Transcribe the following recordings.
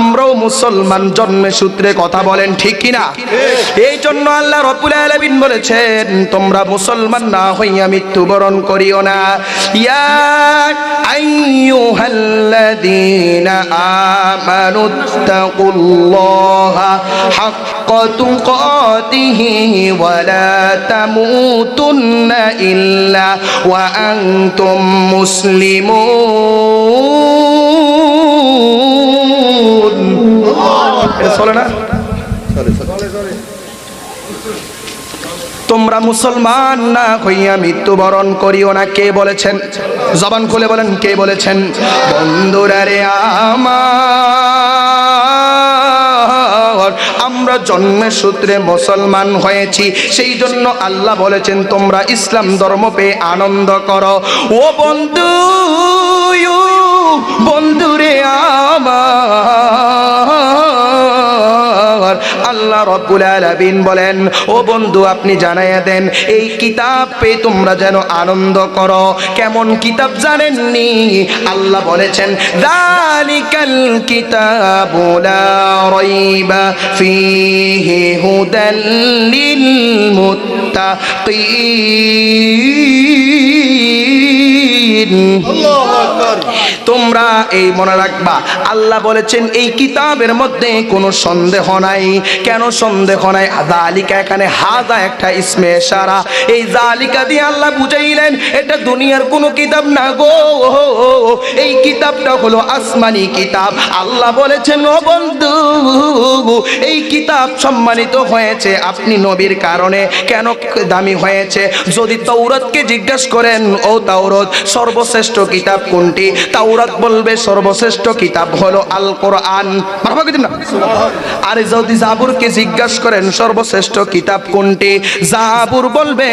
আমরাও মুসলমান জন্মে সূত্রে কথা বলেন, ঠিক কিনা? এই জন্য আল্লাহ রব্বুল আলামিন বলেছেন, তোমরা মুসলমান না হইয়া মৃত্যুবরণ করিও না। ইল্লা ওয়া আনতুম মুসলিমুন। এটা চলে না? তোমরা মুসলমান না হইয়া মৃত্যুবরণ করিও না। কে বলেছেন? জবান খুলে বলেন কে বলেছেন? বন্ধুরা রে আমার আমরা জন্মের সূত্রে মুসলমান হয়েছি সেই জন্য আল্লাহ বলেছেন তোমরা ইসলাম ধর্ম পেয়ে আনন্দ করো। ও বন্ধু বন্ধুরে আমার। আল্লাহ রব্বুল আলামিন বলেন, ও বন্ধু, আপনি জানাইয়া দেন, এই কিতাব পেয়ে তোমরা যেন আনন্দ করো। কেমন কিতাব জানেননি? আল্লাহ বলেছেন, দালিকাল কিতাবু লা রাইবা ফীহি হুদাল লিল মুত্তাকিন তোমরা এই মনে রাখবা। আল্লাহ বলেছেন, এই কিতাবের মধ্যে কোনো সন্দেহ নাই। কেন সন্দেহ নাই? জালিকা এখানে হাজা একটা ইসমে সারা এই জালিকা দিয়ে আল্লাহ বুঝাইলেন, এটা দুনিয়ার কোনো কিতাব না গো। এই কিতাবটা হলো আসমানি কিতাব। আল্লাহ বলেছেন, ও বন্ধু, এই কিতাব সম্মানিত হয়েছে আপনি নবীর কারণে। কেন দামি হয়েছে? যদি তৌরতকে জিজ্ঞেস করেন, ও তাওরত, সর্বশ্রেষ্ঠ কিতাব কোনটি? তাওরাত বলবে, সর্বশ্রেষ্ঠ কিতাব হলো আল কোরআন না? আর যদি জাবুরকে জিজ্ঞাসা করেন, সর্বশ্রেষ্ঠ কিতাব কোনটি? জাবুর বলবে,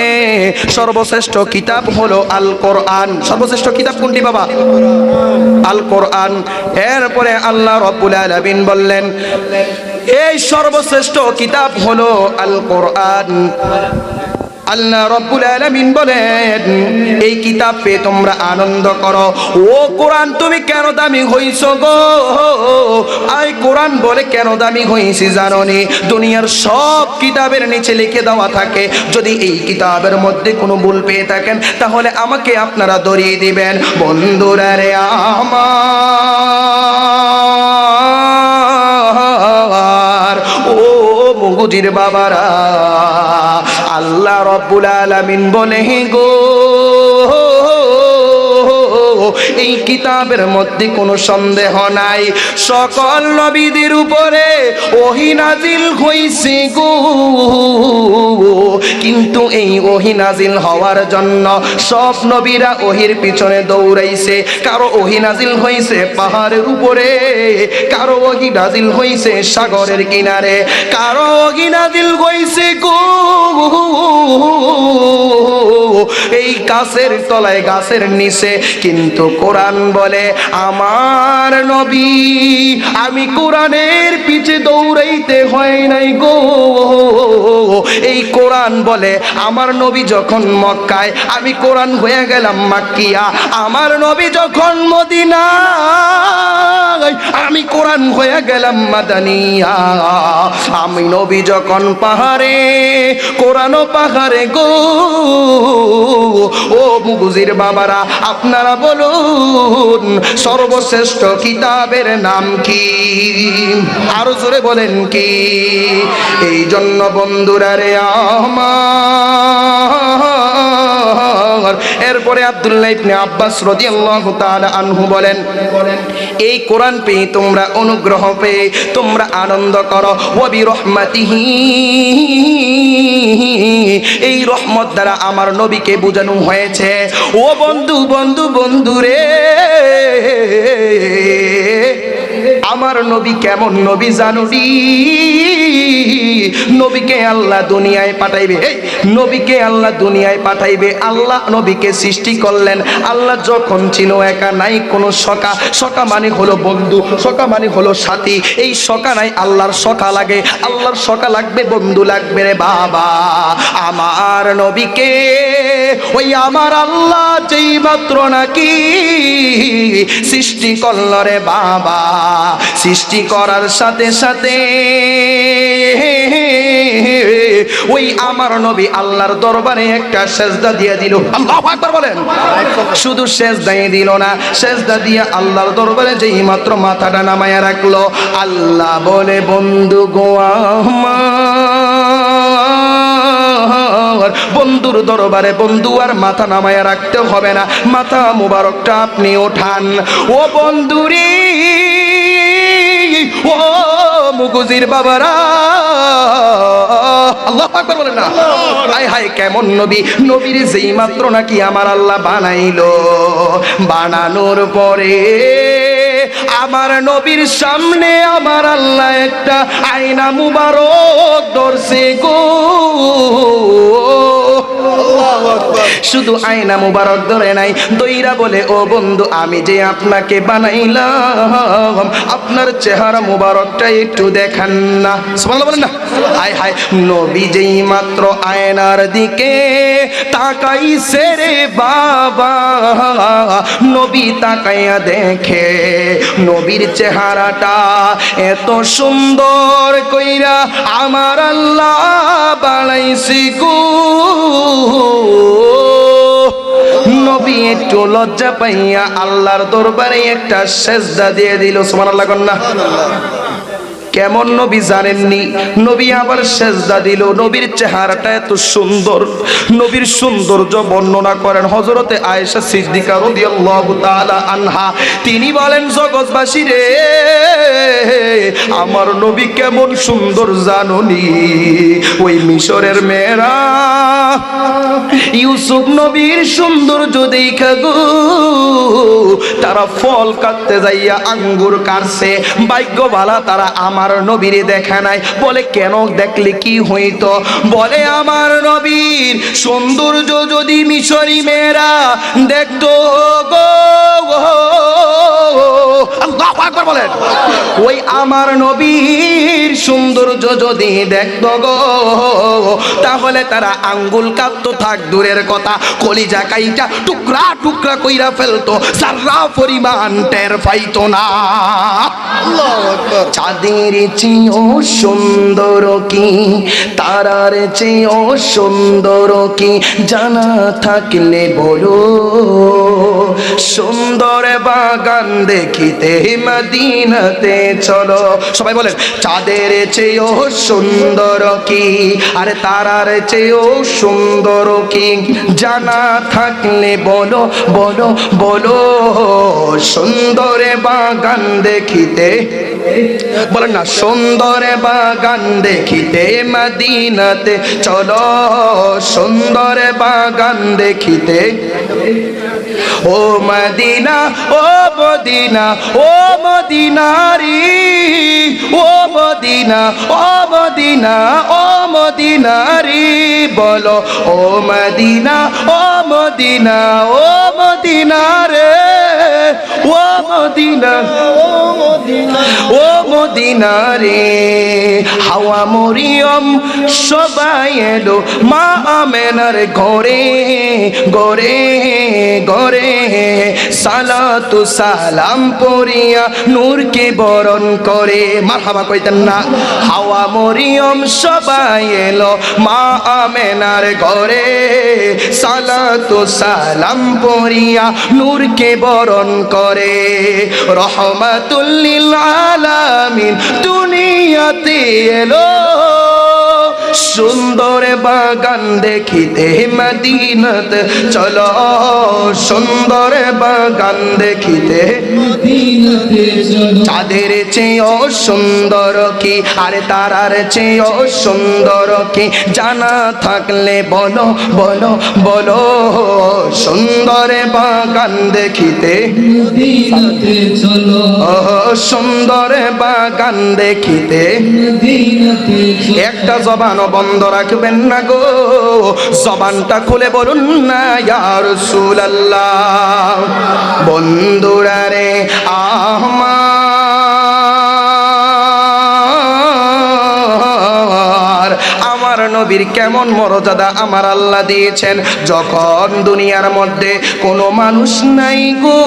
সর্বশ্রেষ্ঠ কিতাব হলো আল কোরআন সর্বশ্রেষ্ঠ কিতাব কোনটি বাবা? আল কোরআন এরপরে আল্লাহ রব্বুল আলামিন বললেন, এই সর্বশ্রেষ্ঠ কিতাব হলো আল কোরআন আল্লাহ রব্বুল আলামিন বলেন, এই কিতাব পেয়ে তোমরা আনন্দ করো। ও কোরআন, তুমি কেন দামি হইছো গো? আই কোরআন বলে, কেন দামি হইছি জাননি দুনিয়ার সব কিতাবের নিচে লিখে দেওয়া থাকে। যদি এই কিতাবের মধ্যে কোনো ভুল পেয়ে থাকেন, তাহলে আমাকে আপনারা ধরিয়ে দিবেন। বন্ধুরা রে আমার, ও মুগুজির বাবারা আল্লাহ রব্বুল আলামিন বলে গো এই কিতাবের মধ্যে কোনো সন্দেহ নাই। সকল নবীদের উপরে ওহি নাজিল হইছে গো। কিন্তু এই ওহি নাজিল হওয়ার জন্য সব নবীরা ওহির পিছনে দৌড়াইছে। কারও ওহি নাজিল হইছে পাহাড়ের উপরে, কারও ওহি নাজিল হইছে সাগরের কিনারে। কারও ওহি নাজিল হইছে গো। এই গাছের তলায় গাছের নিচে, কিন্তু কোরআন বলে, আমার নবী, আমি কোরআনের পিছে দৌড়াইতে হয় নাই গো। এই কোরআন বলে, আমার নবী যখন মক্কায়, আমি কোরআন হয়ে গেলাম মাক্কিয়া। আমার নবী যখন মদিনা আমি কোরআন হয়ে গেলাম মাদানিয়া। আমি নবী যখন পাহাড়ে কোরআন পাহাড়ে গো। ও মুগুজির বাবারা, আপনারা বলুন সর্বশ্রেষ্ঠ কিতাবের নাম কি? আরও জোরে বলেন কি? এই জন্য বন্ধুরা রে আমার এরপরে আব্দুল্লাহ ইবনে আব্বাস রাদিয়াল্লাহু তাআলা আনহু বলেন, এই কোরআন পেয়ে তোমরা অনুগ্রহ পেয়ে তোমরা আনন্দ করো। ওয়াবি রহমাতিহি এই রহমত দ্বারা আমার নবীকে বোঝানো হয়েছে। ও বন্ধু বন্ধু বন্ধু রে, আমার নবী কেমন নবী জানুনি নবীকে আল্লাহ দুনিয়ায় পাঠাইবে। এই, নবীকে আল্লাহ দুনিয়ায় পাঠাইবে। আল্লাহ নবীকে সৃষ্টি করলেন। আল্লাহ যখন ছিল একা, নাই কোনো সকা সকা মানে হলো বন্ধু সকা মানে হলো সাথী। এই সকা নাই আল্লাহর সকা লাগে। আল্লাহর সকা লাগবে, বন্ধু লাগবে রে বাবা। আমার নবীকে, ওই আমার আল্লাহ যেই মাত্র নাকি সৃষ্টি করল রে বাবা। সৃষ্টি করার সাথে সাথে ওই আমার নবী আল্লাহর দরবারে একটা সেজদা দিয়ে দিল। আল্লাহ একবার বলেন। শুধু সেজদাই দিল না, সেজদা দিয়ে আল্লাহর দরবারে যেই মাত্র মাথাটা নামায়া রাখল, আল্লাহ বলে, বন্ধু গো বন্ধুর দরবারে বন্ধু আর মাথা নামায়া রাখতে হবে না, মাথা মুবারকটা আপনি ওঠান। ও বন্ধুরি, ও মুগুজির বাবারা আল্লাহ আকবার বলেন না। হায় হায়, কেমন নবী? নবীর যেই মাত্র নাকি আমার আল্লাহ বানাইলো। বানানোর পরে আমার নবীর সামনে আমার আল্লাহ একটা আয়না মুবারক দর্শে গো। শুধু আয়না মুবারক ধরে নাই, দইরা বলে, ও বন্ধু, আমি যে আপনাকে বানাইলাম, আপনার চেহারা মুবারকটা একটু দেখান না। বলেন না? হায় হায়, নবী যেই মাত্র আয়নার দিকে তাকাইছে রে বাবা, নবী তাকাইয়া দেখে নবীর চেহারাটা এত সুন্দর কইরা আমার আল্লাহ বানাইছি গো। নবী একটু লজ্জা পাইয়া আল্লাহর দরবারে একটা সেজদা দিয়ে দিল, সুবহানাল্লাহ কন্যা কেমন নবী জানেননি? নবী আবার সেজদা দিল, নবীর চেহারাটা এত সুন্দর, নবীর সৌন্দর্য বর্ণনা করেন হজরতে আয়েশা সিদ্দিকা রাদিয়াল্লাহু তাআলা আনহা। তিনি বলেন, জগৎবাসী রে, আমার নবী কেমন সুন্দর জাননি। ওই মিশরের মেয়েরা ইউসুফ নবীর সৌন্দর্য দেখা গো। তারা ফল কাটতে যাইয়া আঙ্গুর কাটছে। ভাগ্য ভালা, তারা আমার নবীরে দেখা নাই। বলে, কেন দেখলে কি হইতো? বলে, আমার নবীর সৌন্দর্য যদি মিশরি মেয়েরা দেখতো গো বলেন। ওই আমার নবীর সৌন্দর্য যদি দেখতো গো, তাহলে তারা আঙ্গুল কাঁপতো থাক দূরের কথা কলিজা কাইটা টুকরা টুকরা কইরা ফেলতো সারা পরিমাণ টের পাইতো না। চাঁদের চেয়েও সুন্দর কি তারার চেয়েও সুন্দর কি জানা থাকলে বলো। সুন্দর বাগান দেখিতে মদিনাতে চলো। সবাই বলেন চাঁদের চেয়েও সুন্দর কি আরে তারার চেয়েও সুন্দর কি জানা থাকলে বলো বলো বলো, সুন্দরে বাগান দেখিতে। বলেন না, সুন্দরে বাগান দেখিতে মদিনাতে। চলো, সুন্দরে বাগান দেখিতে। ও মদিনা ও মদিনা, ও মদিনারি। ও মদিনা ও মদিনা, ও মদিনারি। বলো, ও মদিনা ও মদিনা ও মদিনা রে। ও মদিনা ও মদিনা ও মদিনা রে। হাওয়া মরিয়ম সবাই এলো মা আমেনার ঘরে ঘরে ঘরে। সালাতু সালাম পড়িয়া নূরকে বরণ করে। মারহাবা কইতেন না। হাওয়া মরিয়ম সবাই এলো মা আমেনার ঘরে। সালাতু সালাম পড়িয়া নূরকে বরণ করে। রহমাতুল্লিল আলামিন দুনিয়াতে এলো। সুন্দর বাগান দেখিতে মদিনত। চলো সুন্দর বাগান দেখিতে চাঁদের চেয়েও সুন্দর কি, আরে তারার চেয়েও সুন্দর কি? জানা থাকলে বলো বলো বলো, সুন্দর বাগান দেখিতে সুন্দর বাগান দেখিতে একটা জবানও বন্ধ রাখবেন না গো। জবানটা খুলে বলুন না ইয়ার সুলাল্লাহ বন্ধুরা রে আমার নবীর কেমন মর্যাদা আমার আল্লাহ দিয়েছেন? যখন দুনিয়ার মধ্যে কোনো মানুষ নাই গো,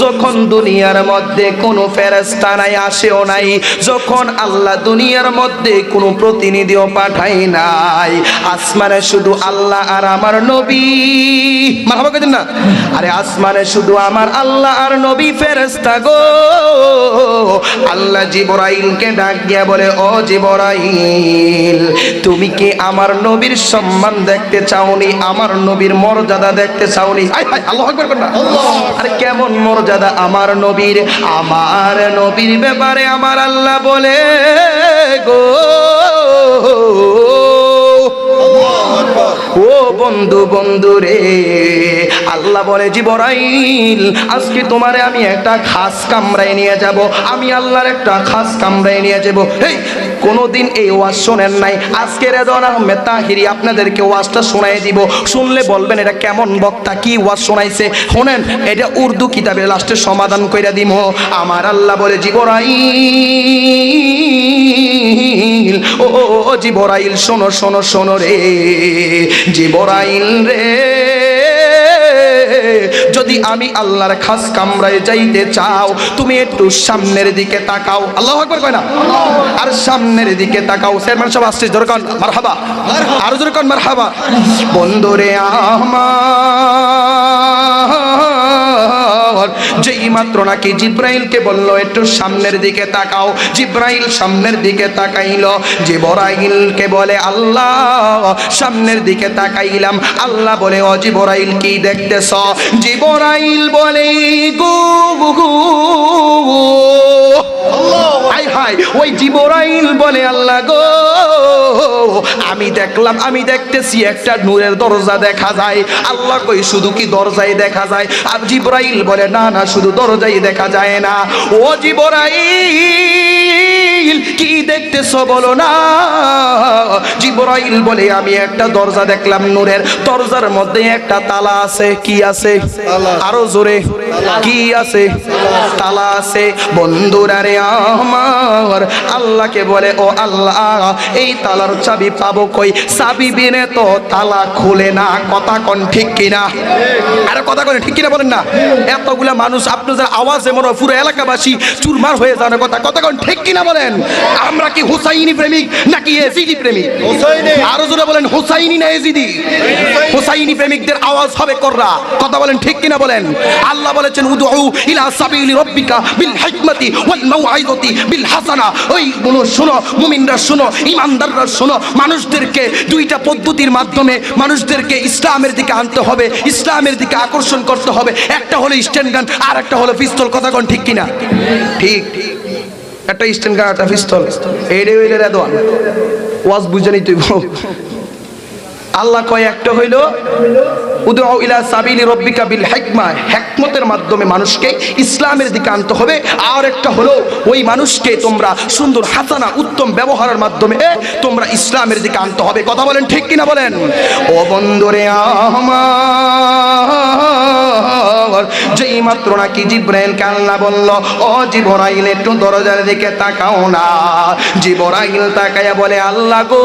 যখন দুনিয়ার মধ্যে কোনো ফেরেস্তা নাই, আসেও নাই, যখন আল্লাহ দুনিয়ার মধ্যে কোনো প্রতিনিধিও পাঠাই নাই, আসমানে শুধু আল্লাহ আর আমার নবী। মারহাবা কইতেন না? আরে আসমানে শুধু আমার আল্লাহ আর নবী ফেরেস্তা গো। আল্লাহ জিবরাইলকে ডাক দিয়া বলে, ও জিবরাইল তুমি কি আমার নবীর সম্মান দেখতে চাওনি? আমার নবীর মর্যাদা দেখতে চাওনি? আল্লাহ আরে কেমন মর্যাদা আমার নবীর? আমার নবীর ব্যাপারে আমার আল্লাহ বলে গো। ও বন্ধু বন্ধু রে। আল্লাহ বলে, জিবরাইল, আজকে তোমারে আমি একটা খাস কামরায় নিয়ে যাব। আমি আল্লাহর একটা খাস কামরায় নিয়ে যাব। এই কোনোদিন এই ওয়াজ শোনেন নাই। আজকে রেদন আহমেদ তাহিরি আপনাদেরকে ওয়াজটা শোনাই দিব। শুনলে বলবেন, এটা কেমন বক্তা, কি ওয়াজ শোনাইছে? শোনেন, এটা উর্দু কিতাবের লাস্টে সমাধান কইরা দিব। আমার আল্লাহ বলে, জিবরাইল ও, জিবরাইল, শোনো শোনো শোনো রে। জিবরাইল রে। যদি আমি আল্লাহর খাস কামরায় যাইতে চাও, তুমি একটু সামনের দিকে তাকাও। আল্লাহ আকবার কয় না? আর সামনের দিকে তাকাও। চেয়ারম্যান সব আসছে দরকার মারহাবা। আরও দরকার মারহাবা। বন্ধুরে আমার যেই ইমাত্র নাকি জিব্রাইলকে বলল, একটু সামনের দিকে তাকাও। জিব্রাইল সামনের দিকে তাকাইল। জিবরাইলকে বলে, আল্লাহ, সামনের দিকে তাকাইলাম। আল্লাহ বলে, ও জিবরাইল, কি দেখতেছ? জিবরাইল বলে গো গো। হাই ওই বলে আল্লাহ গো। আমি দেখলাম, আমি দেখতেছি একটা নূরের দরজা দেখা যায়। আল্লাহ কই, শুধু কি দরজাই দেখা যায়? আর জিবরাইল বলে, না না, শুধু দরজাই দেখা যায় না। ও জিবরাইল! কি দেখতেছ বলো না? জিবরাইল বলে আমি একটা দরজা দেখলাম নূরের। দরজার মধ্যে একটা তালা আছে। কি আছে? আরও জোরে। কি আছে? তালা আছে। বন্ধুরা রে আমার আল্লাহকে বলে ও আল্লাহ এই তালার চাবি পাবো কই? চাবি বিনে তো তালা খুলে না। কথা কোন ঠিক কিনা? আরে কথা কোন ঠিক কিনা বলেন না। এতগুলা মানুষ আপনাদের আওয়াজে মনে পুরো এলাকাবাসী চুরমার হয়ে যাওয়ার কথা। কথা কোন ঠিক কিনা বলেন? আমরা কি হুসাইনি প্রেমিক নাকি এজিদি প্রেমিক? আরও জোরে বলেন হুসাইনি না এজিদি? হুসাইনি। প্রেমিকদের আওয়াজ হবে কররা। কথা বলেন ঠিক কিনা বলেন? আল্লাহ বলেছেন উদউ ইলা সাবিলি রব্বিকা বিল হিকমাতি ওয়াল মাউআইযাতি বিল হাসানা। ওই বলো শোনো মুমিনরা শোনো ইমানদাররা শোনো। মানুষদেরকে দুইটা পদ্ধতির মাধ্যমে মানুষদেরকে ইসলামের দিকে আনতে হবে ইসলামের দিকে আকর্ষণ করতে হবে। একটা হলো স্ট্যান্ড গান আর একটা হলো পিস্তল। কথা কোন ঠিক কিনা? ঠিক ঠিক। একটা স্ট্যান্ড গান একটা পিস্তল। এইটা হইলে ওয়াজ বুঝে নিতে আল্লাহ কয়, একটা হইল উদউ ইলা সাবিলি রব্বিকা বিল হিকমা। হিকমতের মাধ্যমে মানুষকে ইসলামের দিকে আনতে হবে। আর একটা হলো, ওই মানুষকে তোমরা সুন্দর, হাসানা, উত্তম ব্যবহারের মাধ্যমে তোমরা ইসলামের দিকে আনতে হবে। কথা বলেন ঠিক কিনা বলেন? ও বন্ধুরে আমার যেই মাত্র নাকি জিব্রাইলকে আল্লাহ বলল, ও জিবরাইল, একটু দরজার দিকে তাকাও না। জিবরাইল তাকায়া বলে, আল্লাহ গো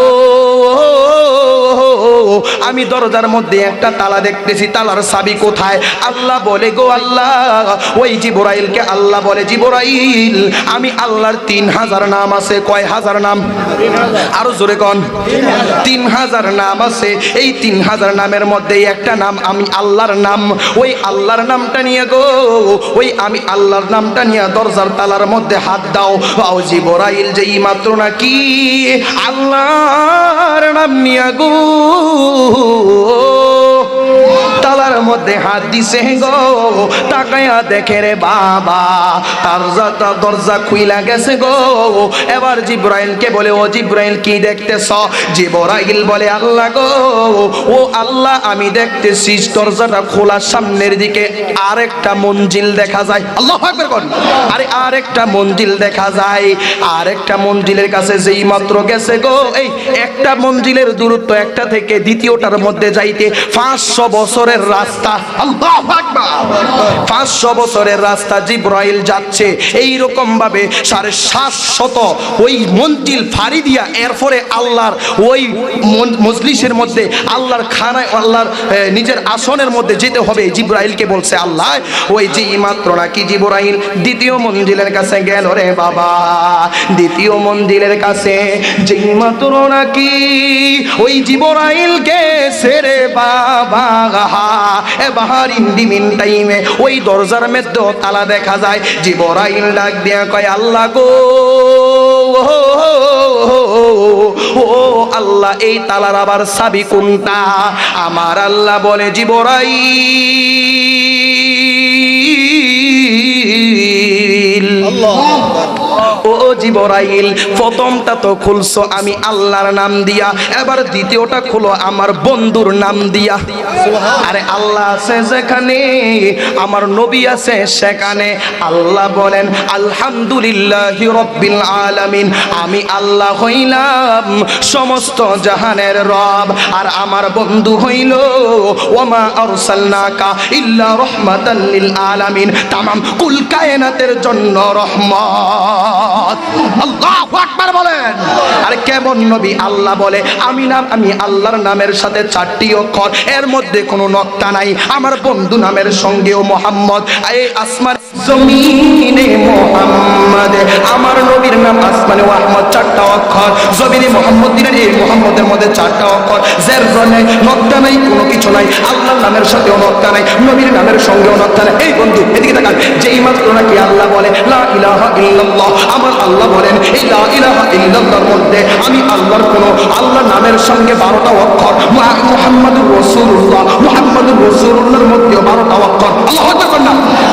আমি দরজার মধ্যে একটা তালা দেখতেছি, তালার চাবি কোথায়? আল্লাহ বলে, গো আল্লাহ, ওই জিবরাইলকে আল্লাহ বলে, জিবরাইল, আমি আল্লাহর তিন হাজার নাম আছে। কয় হাজার নাম? আরও জোরে কন। তিন হাজার নাম আছে। এই তিন হাজার নামের মধ্যে একটা নাম আমি আল্লাহর নাম। ওই আল্লাহর নামটা নিয়ে গো। ওই আমি আল্লাহর নামটা নিয়ে দরজার তালার মধ্যে হাত দাও। আও বোরাইল যে মাত্র নাকি আল্লাহর নাম নিয়ে গো। তালার মধ্যে হাত দিছে গো। তাকায়া দেখে রে বাবা যাতা দরজা খুইলা গেছে গো। এবার জিব্রাইলকে বলে, ও জিব্রাইল, কি দেখতেছ? জিব্রাইল বলে, আল্লাহ গো, ও আল্লাহ, আমি দেখতেছি দরজাটা খোলা সামনের দিকে আরেকটা মঞ্জিল দেখা যায়। আল্লাহ আকবার কোন আরে, আরেকটা মঞ্জিল দেখা যায়। আরেকটা মঞ্জিলের কাছে যেই মাত্র গেছে গো, এই একটা মঞ্জিলের দূরত্ব একটা থেকে দ্বিতীয়টার মধ্যে যাইতে পাঁচশো বছরের রাস্তা। আল্লাহ পাঁচশো বছরের রাস্তা জিব্রাইল যাচ্ছে। এই রকম ভাবে সাড়ে সাতশত ওই মঞ্জিল ফাড়ি দিয়া এরপরে আল্লাহর ওই মজলিসের মধ্যে, আল্লাহর খানায়, আল্লাহর নিজের আসনের মধ্যে যেতে হবে। জিব্রাইলকে বলছে, আল্লাহ, ওই যে মাত্র নাকি জিব্রাইল দ্বিতীয় মঞ্জিলের কাছে গেল রে বাবা। দ্বিতীয় মঞ্জিলের কাছে যেই মাত্র নাকি ওই জিব্রাইল গেছে রে বাবা। এ বাহার ইন্দিমিন টাইমে ওই দরজার মধ্যে তালা দেখা যায়। জিব্রাইল ডাক দিয়া কয়, আল্লাহ গো ও আল্লাহ, এই তালার আবার সাবি কোনটা? আমার আল্লাহ বলে জিবরাই ও জিবরাইল প্রথমটা তো খুলছো আমি আল্লাহর নাম দিয়া এবার দ্বিতীয়টা খুলো আমার বন্ধুর নাম দিয়া। আরে আল্লাহ আছে যেখানে আমার নবী আছে সেখানে। আল্লাহ বলেন আলহামদুলিল্লাহ রব্বিল আলামিন। আমি আল্লাহ হইলাম সমস্ত জাহানের রব আর আমার বন্ধু হইল ওমা আরসালনাকা ইল্লা রহমাতাল লিল আলামিন। তামাম কুল কায়নাতের জন্য রহমত। আর নবী? আল্লাহ বলে, আমি নাম, আমি আল্লাহর নামের সাথে চারটি অক্ষর। এর মধ্যে কোনো নক্তা নাই। আমার বন্ধু নামের সঙ্গেও মোহাম্মদ। আসমান জমিনে মোহাম্মদ, আমার নবীর নাম আসমানে আহমদ, চারটা অক্ষর। জমিনে মোহাম্মদ দিলেন এই মোহাম্মদের মধ্যে চারটা অক্ষর। জের নেই নক্তা নাই, কোনো কিছু নাই। আল্লাহর নামের সাথেও নক্তা নাই, নবীর নামের সঙ্গেও নক্তা নাই। এই বন্ধু, এদিকে তাকান। যেই মাত্র নাকি আল্লাহ বলে, লা ইলাহা ইল্লাল্লাহ আমার আল্লাহ বলেন, এই লা ইলাহা ইল্লাল্লাহর মধ্যে আমি আল্লাহর কোন আল্লাহ নামের সঙ্গে বারোটা অক্ষর, মুহা- মুহাম্মাদুর রাসূলুল্লাহ, মুহাম্মাদুর রাসূলুল্লাহর মধ্যে বারোটা অক্ষর। আল্লাহ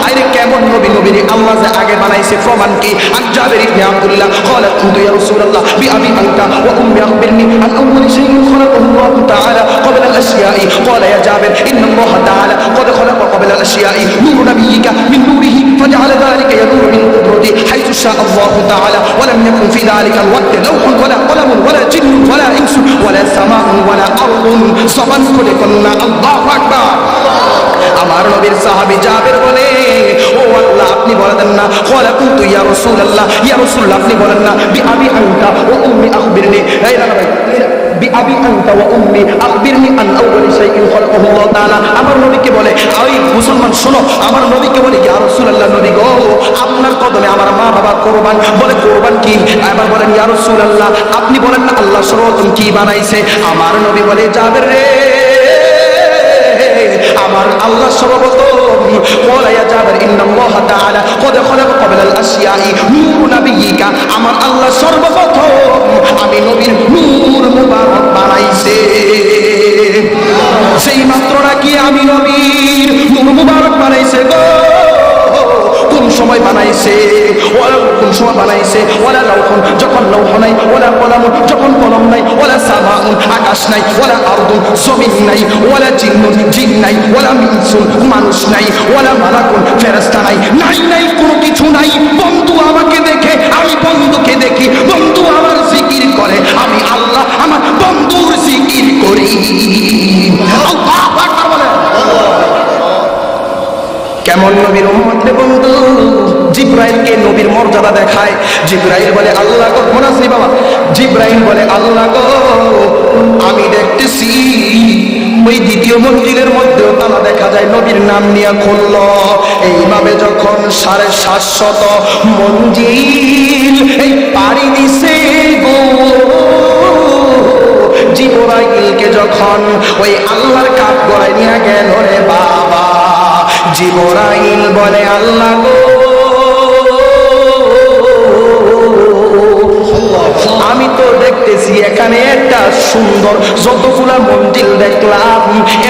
আরে কেমন নবী নবীর আল্লাহ যে আগে বানাইছে প্রমাণ কি আন জাবির ইবনে আব্দুল্লাহ قال كنت يا رسول الله بأبي أنت وأمي أخبرني عن أول شيء خلقه الله تعالى قبل الأشياء قال يا جابر إن الله تعالى قد خلق قبل الأشياء نور نبيك من نوره فجعل ذلك يدور من قدرته حيث شاء الله تعالى ولم يكن في ذلك الوقت لوح ولا قلم ولا جن ولا إنس ولا سماء ولا أرض صبا كنا الله أكبر আমার নবীর সাহাবী জাবের বলে ও আল্লাহ, আপনি বলে দেন না ইয়া রাসূলুল্লাহ ইয়া আপনি বলেন না, বি আবি উম্মি আনতা ওয়া উম্মি আখবিরনি আন শাইইন আল্লাহ তাআলা আমার নবীকে বলে মুসলমান, শোনো, আমার নবীকে বলে, ইয়া রাসূলুল্লাহ নবী গো, আপনার কদমে আমার মা বাবা কোরবান বলে, কোরবান কি? এবার বলেন, ইয়া রাসূলুল্লাহ আপনি বলেন না আল্লাহ সর্বপ্রথম কি বানাইছে? আমার নবী বলে, জাবের রে, আমার আল্লাহ সর্বপ্রথম বলা ইয়া জাবের ইন্নাল্লাহ তাআলা قد خلق قبل الاشياء নূর নবিয়িকা আমার আল্লাহ সর্বপ্রথম জিব্রাইলকে নবীর মর্যাদা দেখায়। জিব্রাইল বলে, আল্লাহ গো মোনাসি বাবা জিব্রাইল বলে, আল্লাহ গো, আমি দেখতেছি, ওই দ্বিতীয় মন্দিরের মধ্যেও তালা দেখা যায় নবীর নাম নিয়ে খুলল। এইভাবে যখন সাড়ে সাতশত মঞ্জিল এই পাড়ি দিছে গো, জিব্রাইলকে যখন ওই আল্লাহর কাঠ গড়ায় নিয়ে গেল রে বাবা, জিবরাইল বলে, আল্লাহ গো আমি তো দেখতেছি এখানে একটা সুন্দর যতগুলা মঞ্জিল দেখলাম,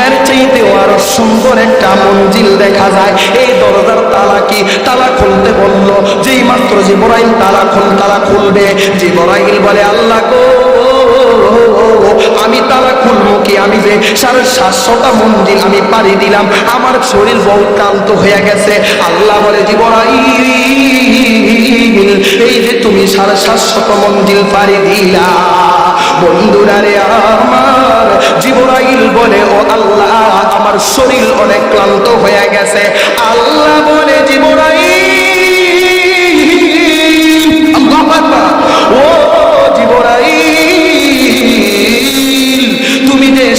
এর চাইতেও আরও সুন্দর একটা মঞ্জিল দেখা যায়। এই দরজার তালা কি? তালা খুলতে বলল যেই মাত্র জিবরাইল তালা খুল, তালা খুলবে। জিবরাইল বলে, আল্লাহ গো! আমি তালা খুলবো কি? আমি যে সাড়ে সাতশোটা মন্দির আমি পাড়ি দিলাম, আমার শরীর বহু ক্লান্ত হয়ে গেছে। আল্লাহ বলে, জিবরাইল, এই যে তুমি সাড়ে সাতশত মন্দির পাড়ি দিলা। বন্ধুরা রে আমার, জিবরাইল বলে, ও আল্লাহ আমার শরীর অনেক ক্লান্ত হয়ে গেছে। আল্লাহ বলে, জিবরাইল ও জিবরাইল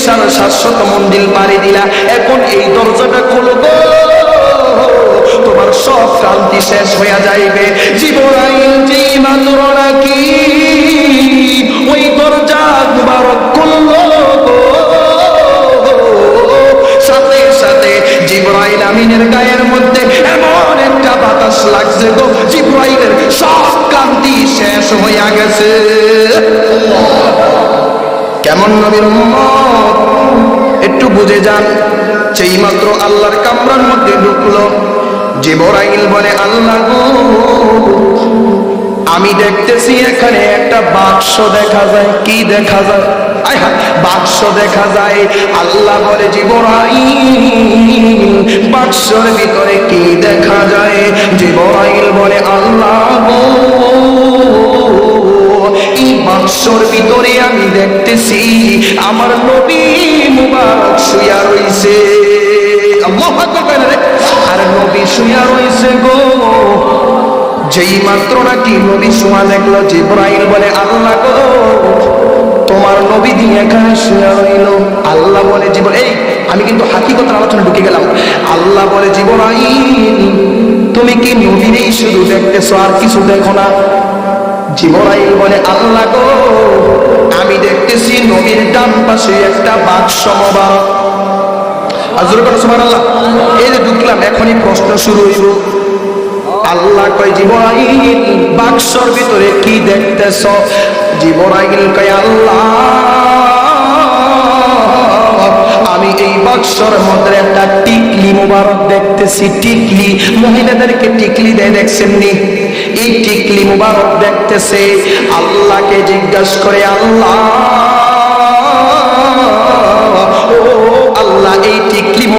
সাড়ে সাতশত মন্দির পাড়ি দিলা। এখন এই দরজাটা খুলো গো। তোমার সব ক্রান্তি শেষ হয়ে যাইবে। মাত্র নাকি? ওই দরজা মুবারক গো। সাথে সাথে জিব্রাইল আমিনের গায়ের মধ্যে এমন একটা বাতাস লাগছে গো। জিব্রাইলের সব ক্রান্তি শেষ হইয়া গেছে। কেমন নবীর একটু বুঝে যান সেই মাত্র আল্লাহর কামরার মধ্যে ঢুকলো জিবরাইল বলে, আল্লাহ আমি দেখতেছি এখানে একটা বাক্স দেখা যায়। কি দেখা যায়? বাক্স দেখা যায়। আল্লাহ বলে জিবরাইল বাক্সর ভিতরে কি দেখা যায়? জিবরাইল বলে, আল্লাহ বাক্সর ভিতরে আমি দেখতেছি, আমার নবী মুবারক শুয়া রইছে। আর নবী শুয়া রইছে গো। যেই মাত্র নাকি নবী শুয়া দেখল, জিব্রাইল বলে, আল্লাহ গো, তোমার নবী দিয়ে এখানে শুয়া রইল। আল্লাহ বলে জীবন এই, আমি কিন্তু হাকিকতের আলোচনা ঢুকে গেলাম। আল্লাহ বলে, জিবরাইল, তুমি কি নবীরই শুধু দেখতেছো, আর কিছু দেখো না? জিবরাইল বলে আল্লাহ গো। আমি দেখতেছি নবীর ডান পাশে একটা বাক্স মোবারক আজর করে সুবহানাল্লাহ। এই যে ঢুকলাম, এখনই প্রশ্ন শুরু হইব। আল্লাহ কয়, জিবরাইল, বাক্সর ভিতরে কি দেখতেছ? জিবরাইল কয়, আল্লাহ, আমি এই বাক্সর মধ্যে একটা টিকলি মুবারক দেখতেছি। টিকলি, মহিলাদেরকে টিকলি দেয় দেখছেন নি এই টিকলি মুবারক দেখতেছে। আল্লাহকে জিজ্ঞাসা করে আল্লাহ